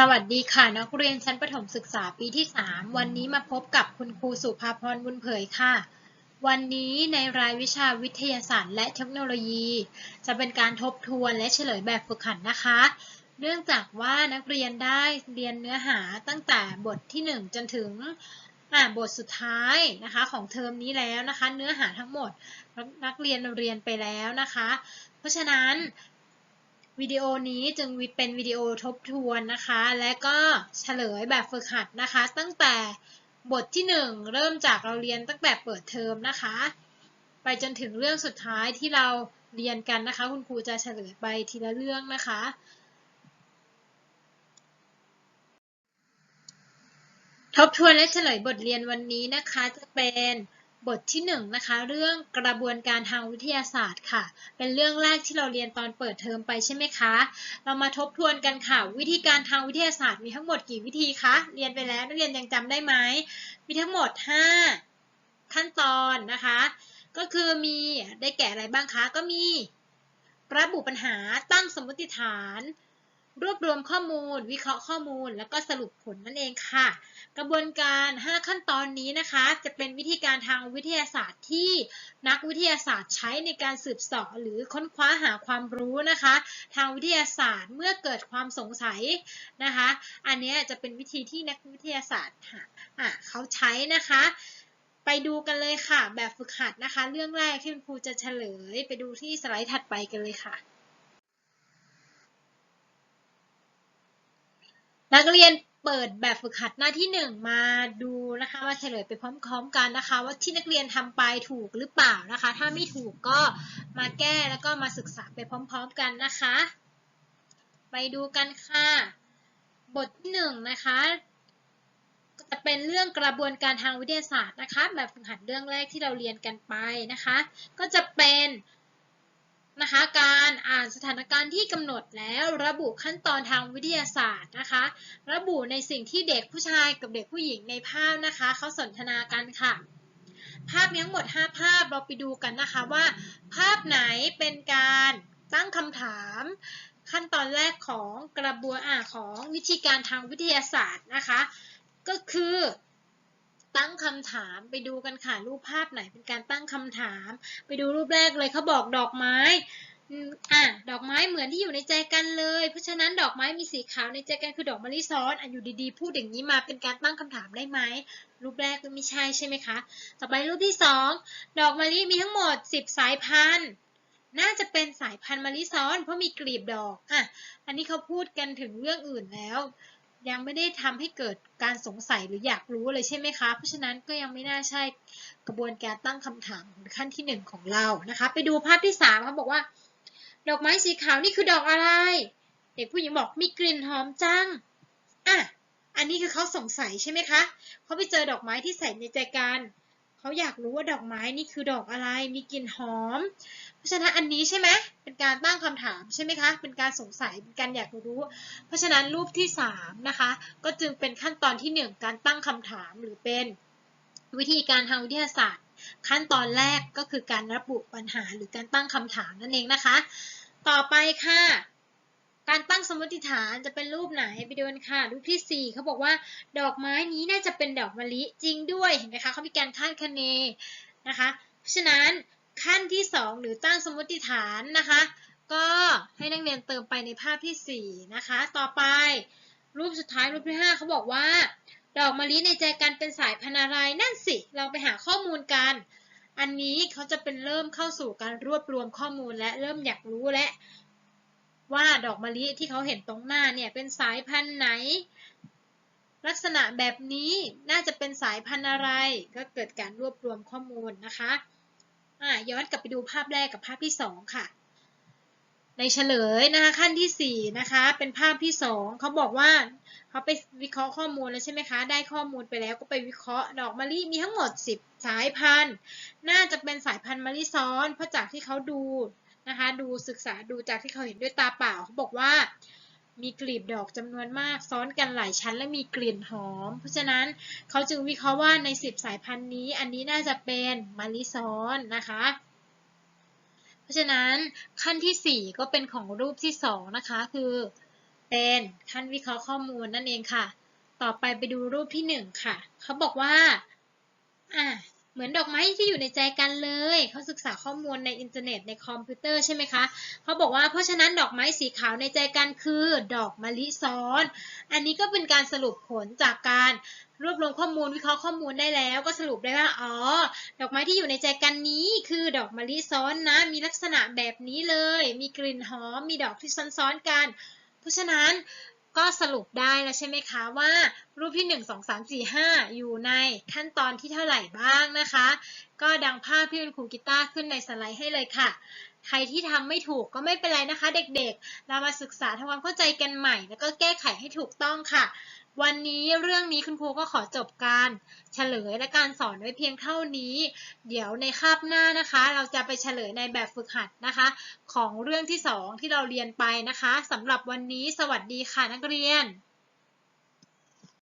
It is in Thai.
สวัสดีค่ะนักเรียนชั้นประถมศึกษาปีที่ 3 วันนี้มาพบกับคุณครูสุภาพรบุญเผยค่ะ วันนี้ในรายวิชาวิทยาศาสตร์และเทคโนโลยี จะเป็นการทบทวนและเฉลยแบบฝึกหัดนะคะ เนื่องจากว่านักเรียนได้เรียนเนื้อหาตั้งแต่บทที่ 1 จนถึงบทสุดท้ายนะคะของเทอมนี้แล้วนะคะ เนื้อหาทั้งหมดนักเรียนเรียนไปแล้วนะคะ เพราะฉะนั้น วิดีโอนี้จึงเป็นวิดีโอทบทวนนะคะ และก็เฉลยแบบฝึกหัดนะคะ ตั้งแต่บทที่ 1 เริ่มจากเราเรียนตั้งแต่เปิดเทอมนะคะ ไปจนถึงเรื่องสุดท้ายที่เราเรียนกันนะคะ คุณครูจะเฉลยไปทีละเรื่องนะคะ ทบทวนและเฉลยบทเรียนวันนี้นะคะจะเป็น บทที่1นนะคะเรื่องกระบวนการทางวิทยาศาสตร์ค่ะ เป็นเรื่องแรกที่เราเรียนตอนเปิดเทอมไปใช่ไหมคะ เรามาทบทวนกันค่ะ วิธีการทางวิทยาศาสตร์มีทั้งหมดกี่วิธีคะเรียนไปแล้วนักเรียนยังจำได้ไหมมีทั้งหมด 5 ขั้นตอนนะคะ ก็คือมีได้แก่อะไรบ้างคะก็มีระบุปัญหาตั้งสมมติฐาน รวบรวมข้อมูล วิเคราะห์ข้อมูล แล้วก็สรุปผลนั่นเองค่ะ กระบวนการ 5 ขั้นตอนนี้นะคะ จะเป็นวิธีการทางวิทยาศาสตร์ที่นักวิทยาศาสตร์ใช้ในการสืบเสาะหรือค้นคว้าหาความรู้นะคะ ทางวิทยาศาสตร์เมื่อเกิดความสงสัยนะคะ อันนี้จะเป็นวิธีที่นักวิทยาศาสตร์เขาใช้นะคะ ไปดูกันเลยค่ะ แบบฝึกหัดนะคะ เรื่องแรกที่คุณครูจะเฉลย ไปดูที่สไลด์ถัดไปกันเลยค่ะนักเรียน เปิดแบบฝึกหัดหน้าที่ 1 มาดูนะคะมาเฉลยไปพร้อมๆกันนะคะ ว่าที่นักเรียนทำไปถูกหรือเปล่านะคะ ถ้าไม่ถูกก็มาแก้แล้วก็มาศึกษาไปพร้อม ๆกันนะคะ ไปดูกันค่ะ บทที่1นะคะจะเป็นเรื่องกระบวนการทางวิทยาศาสตร์นะคะ แบบฝึกหัดเรื่องแรกที่เราเรียนกันไปนะคะ ก็จะเป็น นะคะ การอ่านสถานการณ์ที่กำหนดแล้วระบุขั้นตอนทางวิทยาศาสตร์นะคะ ระบุในสิ่งที่เด็กผู้ชายกับเด็กผู้หญิงในภาพนะคะเขาสนทนากันค่ะ ภาพทั้งหมด 5 ภาพเราไปดูกันนะคะว่า ภาพไหนเป็นการตั้งคำถาม ขั้นตอนแรกของกระบวนอ่าของวิธีการทางวิทยาศาสตร์นะคะ ก็คือ ตั้งคำถามไปดูกันค่ะรูปภาพไหนเป็นการตั้งคำถาม ไปดูรูปแรกเลยเขาบอกดอกไม้อะดอกไม้เหมือนที่อยู่ในใจกันเลย เพราะฉะนั้นดอกไม้มีสีขาวในใจกันคือดอกมะลิซ้อนอะอยู่ดีๆ พูดอย่างนี้มาเป็นการตั้งคำถามได้ไหมรูปแรกก็ไม่ใช่ใช่ไหมคะ ต่อไปรูปที่สองดอกมะลิมีทั้งหมด 10 สายพันธุ์ น่าจะเป็นสายพันธุ์มะลิซ้อน เพราะมีกลีบดอกอะอันนี้เขาพูดกันถึงเรื่องอื่นแล้ว ยังไม่ได้ทำให้เกิดการสงสัยหรืออยากรู้เลยใช่ไหมคะ เพราะฉะนั้นก็ยังไม่น่าใช่กระบวนการตั้งคำถามขั้นที่ 1 ของเรานะคะ ไปดูภาพที่3เขาบอกว่า ดอกไม้สีขาวนี่คือดอกอะไร เด็กผู้หญิงบอกมีกลิ่นหอมจังอะอันนี้คือเขาสงสัยใช่ไหมคะเขาไปเจอดอกไม้ที่ใส่ในใจกัน เขาอยากรู้ว่าดอกไม้นี่คือดอกอะไร มีกลิ่นหอม เพราะฉะนั้นอันนี้ใช่ไหมเป็นการตั้งคำถามใช่ไหมคะ เป็นการสงสัย เป็นการอยากรู้ เพราะฉะนั้นรูปที่3นะคะ ก็จึงเป็นขั้นตอนที่ 1 การตั้งคำถามหรือเป็นวิธีการทางวิทยาศาสตร์ ขั้นตอนแรกก็คือการระบุปัญหาหรือการตั้งคำถามนั่นเองนะคะ ต่อไปค่ะ การตั้งสมมติฐานจะเป็นรูปไหนไปดูกันค่ะ รูปที่ 4เขาบอกว่าดอกไม้นี้น่าจะเป็นดอกมะลิจริงด้วยเห็นไหมคะเขามีการคาดคะเนนะคะเพราะฉะนั้นขั้นที่ 2 หรือตั้งสมมติฐานนะคะ ก็ให้นักเรียนเติมไปในภาพที่ 4 นะคะ ต่อไปรูปสุดท้ายรูปที่ 5เขาบอกว่า ดอกมะลิในใจกันเป็นสายพันธุ์อะไรนั่นสิเราไปหาข้อมูลกัน อันนี้เขาจะเป็นเริ่มเข้าสู่การรวบรวมข้อมูลและเริ่มอยากรู้และ ว่าดอกมะลิที่เขาเห็นตรงหน้าเนี่ยเป็นสายพันธุ์ไหน ลักษณะแบบนี้น่าจะเป็นสายพันธุ์อะไร ก็เกิดการรวบรวมข้อมูลนะคะะย้อนกลับไปดูภาพแรกกับภาพที่ 2 ค่ะ ในเฉลยนะคะขั้นที่ 4 นะคะ เป็นภาพที่ 2 เขาบอกว่าเขาไปวิเคราะห์ข้อมูลแล้วใช่ไหมคะ ได้ข้อมูลไปแล้วก็ไปวิเคราะห์ดอกมะลิมีทั้งหมด 10 สายพันธุ์ น่าจะเป็นสายพันธุ์มะลิซ้อน เพราะจากที่เขาดู นะคะดูศึกษาดูจากที่เขาเห็นด้วยตาเปล่าเขาบอกว่ามีกลีบดอกจำนวนมากซ้อนกันหลายชั้นและมีกลิ่นหอม เพราะฉะนั้นเขาจึงวิเคราะห์ว่าใน 10 สายพันธุ์นี้ อันนี้น่าจะเป็นมะลิซ้อนนะคะ เพราะฉะนั้นขั้นที่ 4 ก็เป็นของรูปที่ 2 นะคะ คือเป็นขั้นวิเคราะห์ข้อมูลนั่นเองค่ะ ต่อไปไปดูรูปที่หนึ่งค่ะ เขาบอกว่า เหมือนดอกไม้ที่อยู่ในใจกันเลย เขาศึกษาข้อมูลในอินเทอร์เน็ตในคอมพิวเตอร์ใช่ไหมคะ เขาบอกว่าเพราะฉะนั้นดอกไม้สีขาวในใจกันคือ ดอกมะลิซ้อน อันนี้ก็เป็นการสรุปผลจากการรวบรวมข้อมูลวิเคราะห์ข้อมูลได้แล้ว ก็สรุปได้ว่าอ๋อ ดอกไม้ที่อยู่ในใจกันนี้คือดอกมะลิซ้อนนะ มีลักษณะแบบนี้เลย มีกลิ่นหอมมีดอกที่ซ้อนๆกัน เพราะฉะนั้น ก็สรุปได้แล้วใช่ไหมคะว่ารูปที่ 1 2 3 4 5 อยู่ในขั้นตอนที่เท่าไหร่บ้างนะคะ ก็ดังภาพที่คุณครูกีตาร์ขึ้นในสไลด์ให้เลยค่ะ ใครที่ทำไม่ถูกก็ไม่เป็นไรนะคะ เด็กๆ เรามาศึกษาทำความเข้าใจกันใหม่ แล้วก็แก้ไขให้ถูกต้องค่ะ วันนี้เรื่องนี้คุณครูก็ขอจบการเฉลยและการสอนไว้เพียงเท่านี้ เดี๋ยวในคาบหน้านะคะ เราจะไปเฉลยในแบบฝึกหัดนะคะ ของเรื่องที่สองที่เราเรียนไปนะคะสำหรับวันนี้สวัสดีค่ะนักเรียน